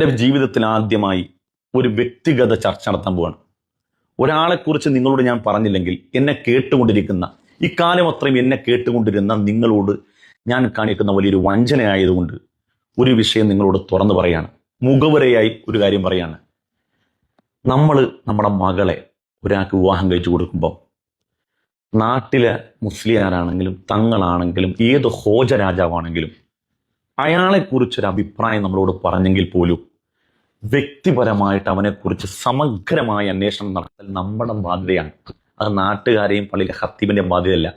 എന്റെ ജീവിതത്തിൽ ആദ്യമായി ഒരു വ്യക്തിഗത ചർച്ച നടത്താൻ പോവാണ്. ഒരാളെക്കുറിച്ച് നിങ്ങളോട് ഞാൻ പറഞ്ഞില്ലെങ്കിൽ എന്നെ കേട്ടുകൊണ്ടിരിക്കുന്ന ഇക്കാലം അത്രയും എന്നെ കേട്ടുകൊണ്ടിരുന്ന നിങ്ങളോട് ഞാൻ കാണിക്കുന്ന വലിയൊരു വഞ്ചനയായതുകൊണ്ട് ഒരു വിഷയം നിങ്ങളോട് തുറന്നു പറയാണ്. മുഖവരയായി ഒരു കാര്യം പറയാണ്. നമ്മൾ നമ്മുടെ മകളെ ഒരാൾക്ക് വിവാഹം കഴിച്ചു കൊടുക്കുമ്പോൾ നാട്ടിലെ മുസ്ലിയാരാണെങ്കിലും തങ്ങളാണെങ്കിലും ഏത് ഹോജ രാജാവാണെങ്കിലും അയാളെക്കുറിച്ചൊരു അഭിപ്രായം നമ്മളോട് പറഞ്ഞെങ്കിൽ പോലും വ്യക്തിപരമായിട്ട് അവനെക്കുറിച്ച് സമഗ്രമായ അന്വേഷണം നടത്തൽ നമ്മുടെ ബാധ്യതയാണ്. അത് നാട്ടുകാരെയും പള്ളിയിലെ ഹത്തീബിന്റെ ബാധ്യതയല്ല.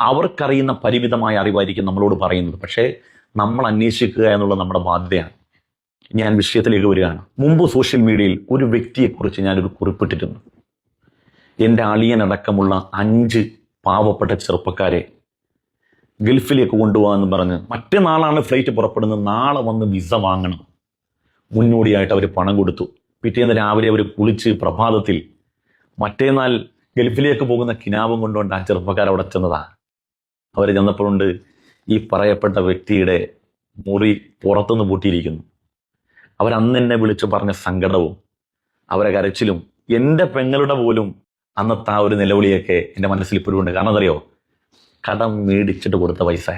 അവർക്കറിയുന്ന പരിമിതമായ അറിവായിരിക്കും നമ്മളോട് പറയുന്നത്. പക്ഷേ നമ്മൾ അന്വേഷിക്കുക എന്നുള്ളത് നമ്മുടെ ബാധ്യതയാണ്. ഞാൻ വിഷയത്തിലേക്ക് വരികയാണ്. മുമ്പ് സോഷ്യൽ മീഡിയയിൽ ഒരു വ്യക്തിയെക്കുറിച്ച് ഞാനൊരു കുറിപ്പിട്ടിരുന്നു. എന്റെ അളിയനടക്കമുള്ള അഞ്ച് പാവപ്പെട്ട ചെറുപ്പക്കാരെ ഗൾഫിലേക്ക് കൊണ്ടുപോകാമെന്ന് പറഞ്ഞ് മറ്റന്നാളാണ് ഫ്ലൈറ്റ് പുറപ്പെടുന്നത്. നാളെ വന്ന് വിസ വാങ്ങണം. മുന്നോടിയായിട്ട് അവർ പണം കൊടുത്തു. പിറ്റേന്ന് രാവിലെ അവർ കുളിച്ച് പ്രഭാതത്തിൽ മറ്റേന്നാൾ ഗൾഫിലേക്ക് പോകുന്ന കിനാവും കൊണ്ടുകൊണ്ട് ആ ചെറുപ്പക്കാർ അവിടെ ചെന്നതാണ് അവർ ചെന്നപ്പോഴുണ്ട് ഈ പറയപ്പെട്ട വ്യക്തിയുടെ മുറി പുറത്തുനിന്ന് പൂട്ടിയിരിക്കുന്നു. അവരന്ന് എന്നെ വിളിച്ച് പറഞ്ഞ സങ്കടവും അവരെ കരച്ചിലും എന്റെ പെങ്ങളുടെ പോലും അന്നത്തെ ആ ഒരു നിലവിളിയൊക്കെ എന്റെ മനസ്സിൽ ഇപ്പോഴും ഉണ്ട്. കാരണം എന്തറിയോ? കടം മേടിച്ചിട്ട് കൊടുത്ത പൈസ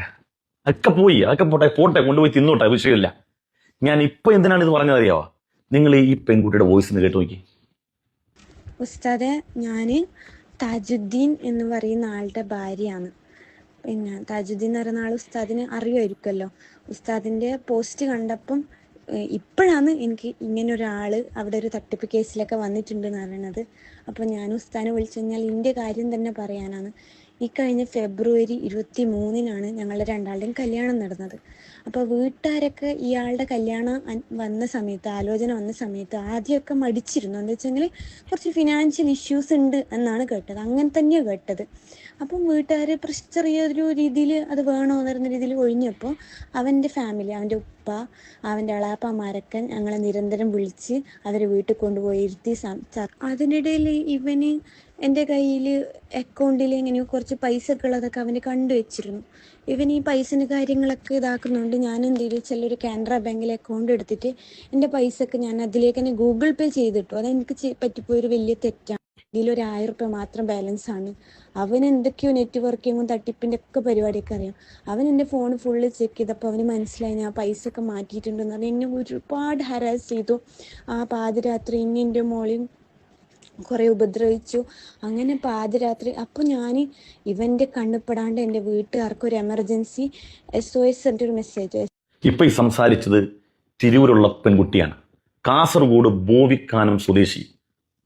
അതൊക്കെ പോയി അതൊക്കെ പോട്ടെ പോട്ടെ കൊണ്ടുപോയി തിന്നോട്ടെ വിഷയമില്ല. ഞാൻ ഇപ്പൊ എന്തിനാണ് ഇത് പറഞ്ഞതറിയാവോ നിങ്ങൾ ഈ പെൺകുട്ടിയുടെ വോയിസ് കേട്ട് നോക്കി. ഉസ്താദെ ഞാൻ താജുദ്ദീൻ എന്ന് പറയുന്ന ആളുടെ ഭാര്യയാണ്. പിന്നെ താജുദ്ദീൻ എന്ന് പറയുന്ന ആൾ ഉസ്താദിന് അറിയുമായിരിക്കുമല്ലോ ഉസ്താദിന്റെ പോസ്റ്റ് കണ്ടപ്പം ഇപ്പോഴാണ് എനിക്ക് ഇങ്ങനെ ഒരാൾ അവിടെ ഒരു തട്ടിപ്പ് കേസിലൊക്കെ വന്നിട്ടുണ്ട് എന്ന് പറയുന്നത് അപ്പോൾ ഞാൻ ഉസ്താദിനെ വിളിച്ചു കഴിഞ്ഞാൽ എന്റെ കാര്യം തന്നെ പറയാനാണ്. ഈ കഴിഞ്ഞ ഫെബ്രുവരി ഇരുപത്തി മൂന്നിനാണ് ഞങ്ങളുടെ രണ്ടാളുടെയും കല്യാണം നടന്നത്. അപ്പോൾ വീട്ടുകാരൊക്കെ ഇയാളുടെ കല്യാണം വന്ന സമയത്ത് ആലോചന വന്ന സമയത്ത് ആദ്യമൊക്കെ മടിച്ചിരുന്നു. എന്താ വെച്ചെങ്കിൽ കുറച്ച് ഫിനാൻഷ്യൽ ഇഷ്യൂസ് ഉണ്ട് എന്നാണ് കേട്ടത്. അങ്ങനെ തന്നെയാണ് കേട്ടത്. അപ്പം വീട്ടുകാർ ചെറിയൊരു രീതിയിൽ അത് വേണോ എന്ന് രീതിയിൽ ഒഴിഞ്ഞപ്പോൾ അവന്റെ ഫാമിലി അവന്റെ ഉപ്പ അവന്റെ അളാപ്പമാരൊക്കെ ഞങ്ങളെ നിരന്തരം വിളിച്ച് അവരെ വീട്ടിൽ കൊണ്ടുപോയി ഇരുത്തി അതിനിടയിൽ ഇവന് എന്റെ കയ്യിൽ അക്കൗണ്ടിൽ എങ്ങനെയോ കുറച്ച് പൈസ ഒക്കെ അവന് കണ്ടു വെച്ചിരുന്നു. ഇവൻ ഈ പൈസന് കാര്യങ്ങളൊക്കെ ഇതാക്കുന്നുണ്ട് ഞാൻ എന്ത് ചെയ്തു? ചിലൊരു കാനറ ബാങ്കിൽ അക്കൗണ്ട് എടുത്തിട്ട് എന്റെ പൈസ ഒക്കെ ഞാൻ അതിലേക്ക് തന്നെ ഗൂഗിൾ പേ ചെയ്തിട്ടു. അതെനിക്ക് പറ്റിപ്പോയൊരു വലിയ തെറ്റാണ് ഇതിലൊരു ആയിരം റുപ്യ മാത്രം ബാലൻസ് ആണ് അവൻ എന്തൊക്കെയോ നെറ്റ്വർക്കിങ്ങും തട്ടിപ്പിന്റെ ഒക്കെ പരിപാടിയൊക്കെ അറിയാം. അവൻ എന്റെ ഫോൺ ഫുള്ള് ചെക്ക് ചെയ്തപ്പോൾ അവന് മനസ്സിലായി ഞാൻ പൈസ ഒക്കെ മാറ്റിയിട്ടുണ്ടെന്ന് പറഞ്ഞ് എന്നെ ഒരുപാട് ഹരാസ് ചെയ്തു. ആ പാതിരാത്രി ഇനി എന്റെ മോളിയും കുറേ ഉപദ്രവിച്ചു. അങ്ങനെ പാതിരാത്രി അപ്പോൾ ഞാൻ ഇവന്റെ കണ്ണുപ്പെടാണ്ട് എന്റെ വീട്ടുകാർക്ക് ഒരു എമർജൻസി എസ് ഒ എസ് ഒരു മെസ്സേജ് ഇപ്പൊ ഈ സംസാരിച്ചത് തിരൂരുള്ള പെൺകുട്ടിയാണ്. കാസർഗോഡ് ബോവിക്കാനം സ്വദേശി.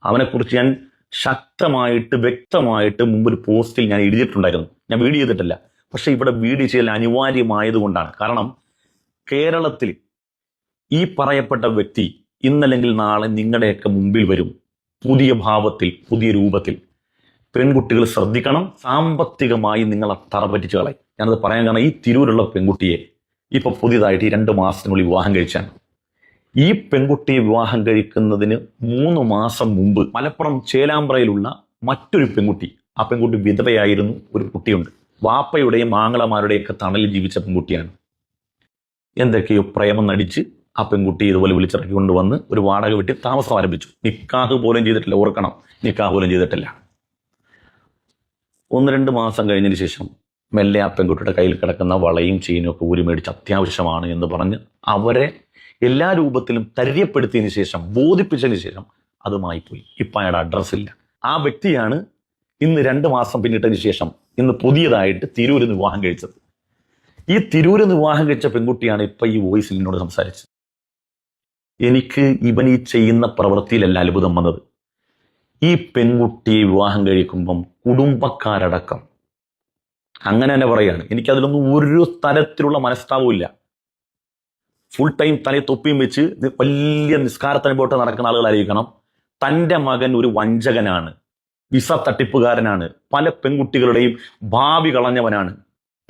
അവനെക്കുറിച്ച് ഞാൻ ശക്തമായിട്ട് വ്യക്തമായിട്ട് മുമ്പ് ഒരു പോസ്റ്റിൽ ഞാൻ എഴുതിയിട്ടുണ്ടായിരുന്നു. ഞാൻ വീഡിയോ ചെയ്തിട്ടില്ല. പക്ഷെ ഇവിടെ വീഡിയോ ചെയ്യൽ അനിവാര്യമായതുകൊണ്ടാണ്. കാരണം കേരളത്തിൽ ഈ പറയപ്പെട്ട വ്യക്തി ഇന്നല്ലെങ്കിൽ നാളെ നിങ്ങളുടെയൊക്കെ മുമ്പിൽ വരും. പുതിയ ഭാവത്തിൽ പുതിയ രൂപത്തിൽ. പെൺകുട്ടികൾ ശ്രദ്ധിക്കണം. സാമ്പത്തികമായി നിങ്ങളെ തറ കളയും. ഞാനത് പറയാൻ കാരണം ഈ തിരൂരുള്ള പെൺകുട്ടിയെ ഇപ്പോൾ പുതിയതായിട്ട് ഈ രണ്ട് മാസത്തിനുള്ളിൽ വിവാഹം കഴിച്ചാണ്. ഈ പെൺകുട്ടിയെ വിവാഹം കഴിക്കുന്നതിന് മൂന്ന് മാസം മുമ്പ് മലപ്പുറം ചേലാമ്പ്രയിലുള്ള മറ്റൊരു പെൺകുട്ടി ആ പെൺകുട്ടി വിധവയായിരുന്നു ഒരു കുട്ടിയുണ്ട്. വാപ്പയുടെയും ആങ്ങളമാരുടെയും ഒക്കെ തണലിൽ ജീവിച്ച പെൺകുട്ടിയാണ്. എന്തൊക്കെയോ പ്രേമം നടിച്ച് ആ പെൺകുട്ടി ഇതുപോലെ വിളിച്ചിറക്കി കൊണ്ടുവന്ന് ഒരു വാടക വീട്ടിൽ താമസം ആരംഭിച്ചു. നിക്കാഹ് പോലും ചെയ്തിട്ടില്ല ഓർക്കണം. നിക്കാഹ് പോലും ചെയ്തിട്ടില്ല. ഒന്ന് രണ്ട് മാസം കഴിഞ്ഞതിന് ശേഷം മെല്ലെ ആ പെൺകുട്ടിയുടെ കയ്യിൽ കിടക്കുന്ന വളയും ചെയിനും ഒക്കെ ഊരി മേടിച്ച് അത്യാവശ്യമാണ് എന്ന് പറഞ്ഞ് അവരെ എല്ലാ രൂപത്തിലും തര്യപ്പെടുത്തിയതിന് ശേഷം ബോധിപ്പിച്ചതിന് ശേഷം അതുമായി പോയി ഇപ്പം അയാളുടെ അഡ്രസ്സ് ഇല്ല. ആ വ്യക്തിയാണ് ഇന്ന് രണ്ട് മാസം പിന്നിട്ടതിന് ശേഷം ഇന്ന് പുതിയതായിട്ട് തിരൂരിൽ വിവാഹം കഴിച്ചത്. ഈ തിരൂരിൽ വിവാഹം കഴിച്ച പെൺകുട്ടിയാണ് ഇപ്പം ഈ വോയിസിൽ എന്നോട് സംസാരിച്ചത്. എനിക്ക് ഇവൻ ഈ ചെയ്യുന്ന പ്രവൃത്തിയിലല്ല അത്ഭുതം വന്നത്. ഈ പെൺകുട്ടിയെ വിവാഹം കഴിക്കുമ്പം കുടുംബക്കാരടക്കം. അങ്ങനെ തന്നെ പറയാണ്. എനിക്കതിലൊന്നും ഒരു തരത്തിലുള്ള മനസ്താപവും ഇല്ല. ഫുൾ ടൈം തലയിൽ തൊപ്പിയും വെച്ച് വലിയ നിസ്കാരത്തിന് പോട്ട് നടക്കുന്ന ആളുകളായിരിക്കണം തന്റെ മകൻ ഒരു വഞ്ചകനാണ്. വിസ തട്ടിപ്പുകാരനാണ്. പല പെൺകുട്ടികളുടെയും ഭാവി കളഞ്ഞവനാണ്.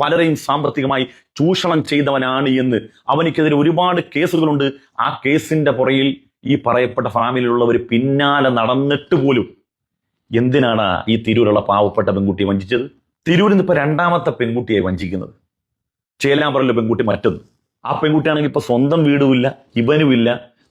പലരെയും സാമ്പത്തികമായി ചൂഷണം ചെയ്തവനാണ് എന്ന് അവനിക്കെതിരെ ഒരുപാട് കേസുകളുണ്ട്. ആ കേസിന്റെ പുറയിൽ ഈ പറയപ്പെട്ട ഫാമിലിയിലുള്ളവർ പിന്നാലെ നടന്നിട്ട് പോലും എന്തിനാണ് ഈ തിരൂരുള്ള പാവപ്പെട്ട പെൺകുട്ടിയെ വഞ്ചിച്ചത്? തിരൂരിൽ നിന്ന് ഇപ്പൊ രണ്ടാമത്തെ പെൺകുട്ടിയെ വഞ്ചിക്കുന്നത്. ചേലാമ്പറിലെ പെൺകുട്ടി മറ്റൊന്ന്. ആ പെൺകുട്ടിയാണെങ്കിൽ ഇപ്പൊ സ്വന്തം വീടുമില്ല ഇവനുമില്ല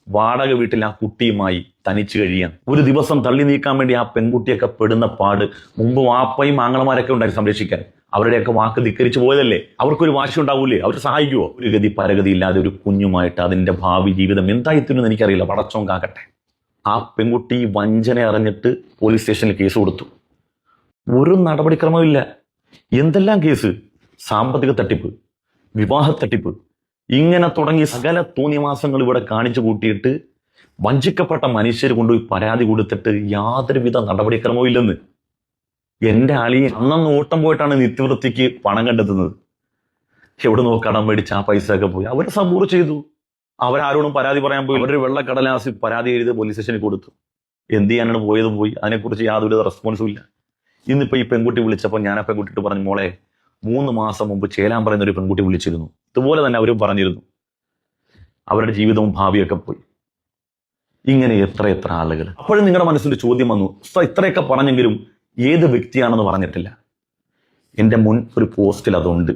വാടക വീട്ടിൽ ആ കുട്ടിയുമായി തനിച്ചു കഴിയാൻ ഒരു ദിവസം തള്ളി നീക്കാൻ വേണ്ടി ആ പെൺകുട്ടിയൊക്കെ പെടുന്ന പാട് മുമ്പ് വാപ്പയും ആങ്ങളമാരൊക്കെ ഉണ്ടായി സംരക്ഷിക്കാൻ. അവരുടെയൊക്കെ വാക്ക് ധിക്കരിച്ചു പോയതല്ലേ? അവർക്കൊരു വാശി ഉണ്ടാവൂലേ? അവർ സഹായിക്കുമോ ഒരു ഗതി പരഗതി ഇല്ലാതെ ഒരു കുഞ്ഞുമായിട്ട് അതിന്റെ ഭാവി ജീവിതം എന്തായി എന്തായിത്തീരുമെന്ന് എനിക്കറിയില്ല. പടച്ചോം കാക്കട്ടെ. ആ പെൺകുട്ടി വഞ്ചന അറിഞ്ഞിട്ട് പോലീസ് സ്റ്റേഷനിൽ കേസ് കൊടുത്തു. ഒരു നടപടിക്രമമില്ല എന്തെല്ലാം കേസ്? സാമ്പത്തിക തട്ടിപ്പ് വിവാഹ തട്ടിപ്പ് ഇങ്ങനെ തുടങ്ങി സകല തോന്നിയമാസങ്ങൾ ഇവിടെ കാണിച്ചു കൂട്ടിയിട്ട് വഞ്ചിക്കപ്പെട്ട മനുഷ്യർ കൊണ്ടുപോയി പരാതി കൊടുത്തിട്ട് യാതൊരുവിധ നടപടിക്രമവും ഇല്ലെന്ന്. എന്റെ ആളി അന്നന്ന് ഓട്ടം പോയിട്ടാണ് നിത്യവൃത്തിക്ക് പണം കണ്ടെത്തുന്നത്. എവിടെ നോ കടം മേടിച്ച് ആ പൈസ ഒക്കെ പോയി. അവരെ സബൂർ ചെയ്തു. അവരാരോടും പരാതി പറയാൻ പോയി അവരൊരു വെള്ളക്കടലാസ് പരാതി എഴുതി പോലീസ് സ്റ്റേഷനിൽ കൊടുത്തു. എന്ത് ചെയ്യാനാണ് പോയത് പോയി. അതിനെക്കുറിച്ച് യാതൊരു റെസ്പോൺസും ഇല്ല. ഇന്നിപ്പോൾ ഈ പെൺകുട്ടി വിളിച്ചപ്പോൾ ഞാൻ ആ പെൺകുട്ടിയിട്ട് പറഞ്ഞു മോളെ മൂന്ന് മാസം മുമ്പ് ചേലാൻ പറയുന്ന ഒരു പെൺകുട്ടി വിളിച്ചിരുന്നു. ഇതുപോലെ തന്നെ അവരും പറഞ്ഞിരുന്നു. അവരുടെ ജീവിതവും ഭാവിയൊക്കെ പോയി. ഇങ്ങനെ എത്ര എത്ര ആളുകൾ അപ്പോഴും നിങ്ങളുടെ മനസ്സിൽ ചോദ്യം വന്നു. ഇത്രയൊക്കെ പറഞ്ഞെങ്കിലും ഏത് വ്യക്തിയാണെന്ന് പറഞ്ഞിട്ടില്ല? എന്റെ മുൻ ഒരു പോസ്റ്റിൽ അതുണ്ട്.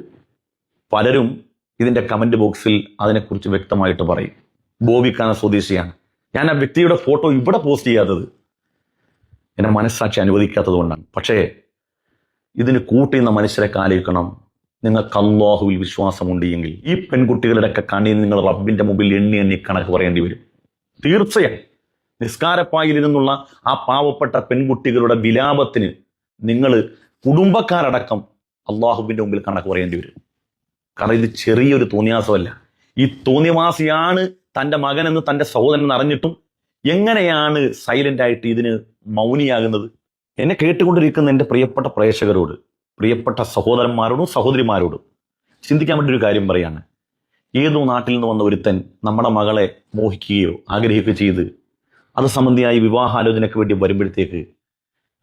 പലരും ഇതിന്റെ കമന്റ് ബോക്സിൽ അതിനെക്കുറിച്ച് വ്യക്തമായിട്ട് പറയും. ബോബിക്കാന സ്വദേശിയാണ്. ഞാൻ ആ വ്യക്തിയുടെ ഫോട്ടോ ഇവിടെ പോസ്റ്റ് ചെയ്യാത്തത്. എന്നെ മനസ്സാക്ഷി അനുവദിക്കാത്തത് കൊണ്ടാണ്. പക്ഷേ ഇതിന് കൂട്ടുന്ന മനുഷ്യരെ കാലിക്കണം നിങ്ങൾക്ക് അള്ളാഹുവിൽ വിശ്വാസമുണ്ട് എങ്കിൽ ഈ പെൺകുട്ടികളുടെ ഒക്കെ കണ്ണിൽ നിങ്ങൾ റബ്ബിന്റെ മുമ്പിൽ എണ്ണി എണ്ണി കണക്ക് പറയേണ്ടി വരും. തീർച്ചയായും നിസ്കാരപ്പായിൽ നിന്നുള്ള ആ പാവപ്പെട്ട പെൺകുട്ടികളുടെ വിലാപത്തിന് നിങ്ങൾ കുടുംബക്കാരടക്കം അള്ളാഹുവിന്റെ മുമ്പിൽ കണക്ക് പറയേണ്ടി വരും. കാരണം ഇത് ചെറിയൊരു തോന്നിയാസമല്ല. ഈ തോന്നിയവാസിയാണ് തന്റെ മകനെന്ന് തന്റെ സഹോദരൻ അറിഞ്ഞിട്ടും എങ്ങനെയാണ് സൈലന്റായിട്ട് ഇതിന് മൗനിയാകുന്നത്? എന്നെ കേട്ടുകൊണ്ടിരിക്കുന്ന എന്റെ പ്രിയപ്പെട്ട പ്രേക്ഷകരോട് പ്രിയപ്പെട്ട സഹോദരന്മാരോടും സഹോദരിമാരോടും ചിന്തിക്കാൻ വേണ്ടി ഒരു കാര്യം പറയാണ്. ഏതോ നാട്ടിൽ നിന്ന് വന്ന ഒരുത്തൻ നമ്മുടെ മകളെ മോഹിക്കുകയോ ആഗ്രഹിക്കുകയോ ചെയ്ത് അത് സംബന്ധിയായി വിവാഹാലോചനയ്ക്ക് വേണ്ടി വരുമ്പോഴത്തേക്ക്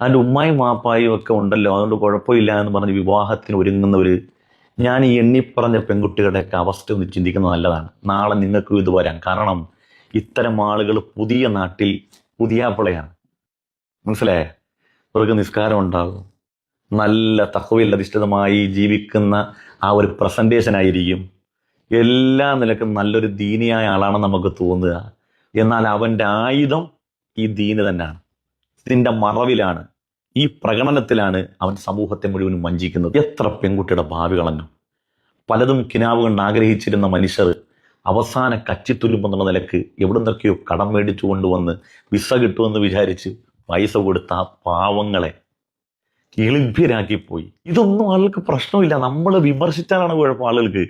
അതിന്റെ ഉമ്മായും വാപ്പായും ഒക്കെ ഉണ്ടല്ലോ അതുകൊണ്ട് കുഴപ്പമില്ല എന്ന് പറഞ്ഞ് വിവാഹത്തിന് ഒരുങ്ങുന്നവർ ഞാൻ ഈ എണ്ണിപ്പറഞ്ഞ പെൺകുട്ടികളുടെയൊക്കെ അവസ്ഥ ഒന്ന് ചിന്തിക്കുന്നത് നല്ലതാണ്. നാളെ നിങ്ങൾക്കും ഇത് വരാം. കാരണം ഇത്തരം ആളുകൾ പുതിയ നാട്ടിൽ പുതിയ പുതിയാപ്പിളയാണ് മനസ്സിലായേ? അവർക്ക് നിസ്കാരം ഉണ്ടാകും. നല്ല തഹവിൽ അധിഷ്ഠിതമായി ജീവിക്കുന്ന ആ ഒരു പ്രസന്റേഷൻ ആയിരിക്കും. എല്ലാ നിലക്കും നല്ലൊരു ദീനിയായ ആളാണെന്ന് നമുക്ക് തോന്നുക. എന്നാൽ അവന്റെ ആയുധം ഈ ദീന് തന്നെയാണ്. ഇതിന്റെ മറവിലാണ്. ഈ പ്രകടനത്തിലാണ് അവൻ സമൂഹത്തെ മുഴുവനും വഞ്ചിക്കുന്നത്. എത്ര പെൺകുട്ടിയുടെ ഭാവി കളഞ്ഞു. പലതും കിനാവ് കണ്ട് ആഗ്രഹിച്ചിരുന്ന മനുഷ്യർ അവസാന കച്ചിത്തുരുമ്പെന്നുള്ള നിലയ്ക്ക് എവിടെ നിന്നൊക്കെയോ കടം മേടിച്ചു കൊണ്ടുവന്ന് വിസ കിട്ടുമെന്ന് വിചാരിച്ച് പൈസ കൊടുത്ത ആ പാവങ്ങളെ എളിഭ്യരാക്കിപ്പോയി. ഇതൊന്നും ആൾക്ക് പ്രശ്നമില്ല. നമ്മൾ വിമർശിച്ചാലാണ് കുഴപ്പം ആളുകൾക്ക്.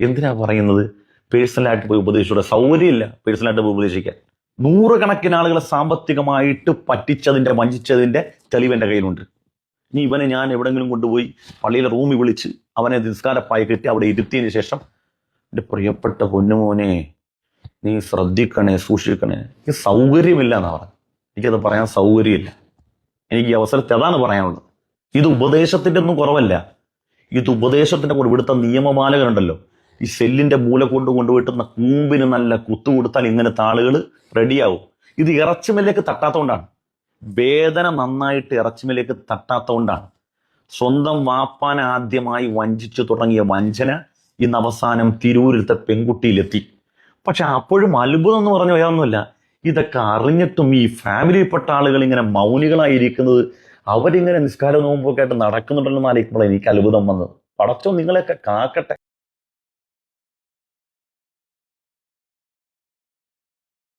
എന്തിനാ പറയുന്നത്? പേഴ്സണലായിട്ട് പോയി ഉപദേശിച്ചൂടെ? സൗകര്യമില്ല പേഴ്സണലായിട്ട് പോയി ഉപദേശിക്കാൻ. നൂറുകണക്കിന് ആളുകളെ സാമ്പത്തികമായിട്ട് പറ്റിച്ചതിന്റെ വഞ്ചിച്ചതിന്റെ തെളിവ് എന്റെ കയ്യിലുണ്ട്. ഇനി ഇവനെ ഞാൻ എവിടെങ്കിലും കൊണ്ടുപോയി പള്ളിയിലെ റൂമിൽ വിളിച്ച് അവനെ നിസ്കാരപ്പായി കിട്ടി അവിടെ ഇരുത്തിയതിന് ശേഷം എന്റെ പ്രിയപ്പെട്ട പൊന്നുമോനെ നീ ശ്രദ്ധിക്കണേ സൂക്ഷിക്കണേ. സൗകര്യമില്ല എന്നാ പറഞ്ഞത്. എനിക്കത് പറയാൻ സൗകര്യമില്ല. എനിക്ക് ഈ അവസരത്തിൽ അതാണ് പറയാനുള്ളത്. ഇത് ഉപദേശത്തിന്റെ ഒന്നും കുറവല്ല. ഇത് ഉപദേശത്തിന്റെ കൂടെ ഇവിടുത്തെ നിയമപാലകരുണ്ടല്ലോ. ഈ സെല്ലിന്റെ മൂല കൊണ്ട് കൊണ്ടുപോയിട്ടുന്ന കൂമ്പിന് നല്ല കുത്തു കൊടുത്താൽ ഇങ്ങനത്തെ ആളുകൾ റെഡിയാവും. ഇത് ഇറച്ചിമലേക്ക് തട്ടാത്തതുകൊണ്ടാണ്. വേദന നന്നായിട്ട് ഇറച്ചിമലേക്ക് തട്ടാത്തതുകൊണ്ടാണ്. സ്വന്തം വാപ്പാൻ ആദ്യമായി വഞ്ചിച്ചു തുടങ്ങിയ വഞ്ചന ഇന്ന് അവസാനം തിരൂരിലത്തെ പെൺകുട്ടിയിലെത്തി. പക്ഷെ അപ്പോഴും അത്ഭുതം എന്ന് പറഞ്ഞ വേറൊന്നുമില്ല. ഇതൊക്കെ അറിഞ്ഞിട്ടും ഈ ഫാമിലിയിൽപ്പെട്ട ആളുകൾ ഇങ്ങനെ മൗനികളായിരിക്കുന്നത് അവരിങ്ങനെ നിസ്കാര നോമ്പൊക്കെ ആയിട്ട് നടക്കുന്നുണ്ടല്ലോ എന്ന് ആലോചിക്കുമ്പോൾ എനിക്ക് അത്ഭുതം വന്നത്. പടച്ചോ നിങ്ങളെയൊക്കെ കാക്കട്ടെ.